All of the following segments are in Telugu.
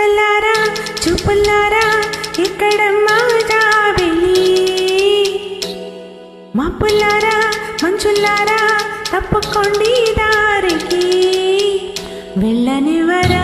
కళ్ళారా చూపుల్లారా ఇక్కడ మాజాబిలి మా పుల్లారా మంచుల్లారా తప్పకొండి దారికి వెళ్ళనివరా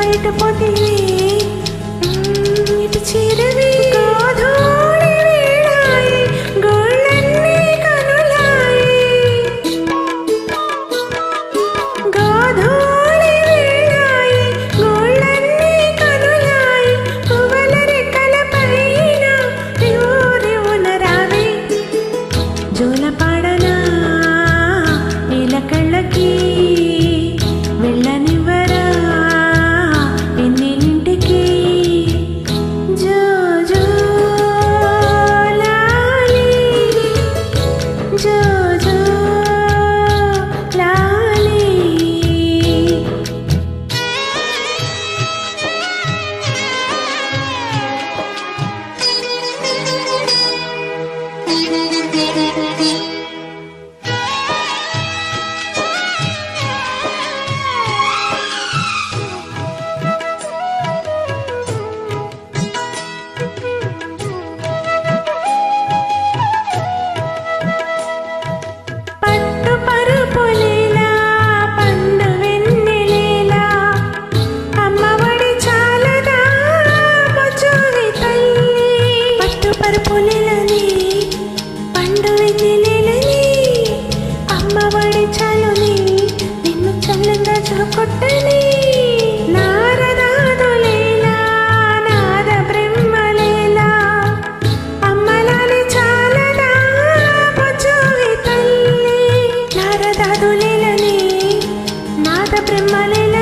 മഴ പൊതിയേ. மத பிரம்மலையில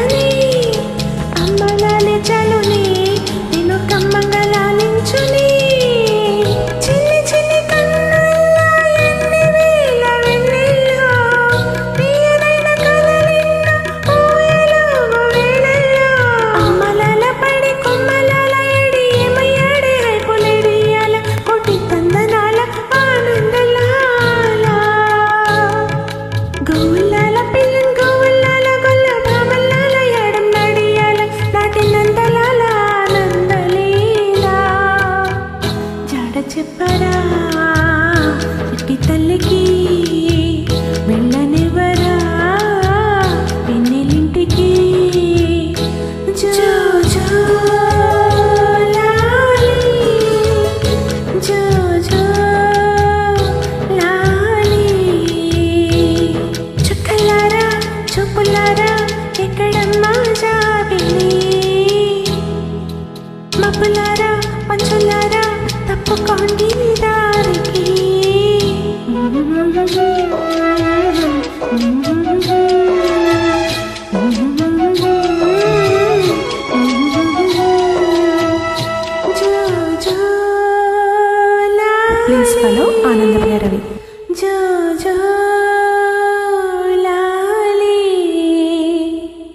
ప్రిన్సిపల్ ఫాలో ఆనంద భైరవి జా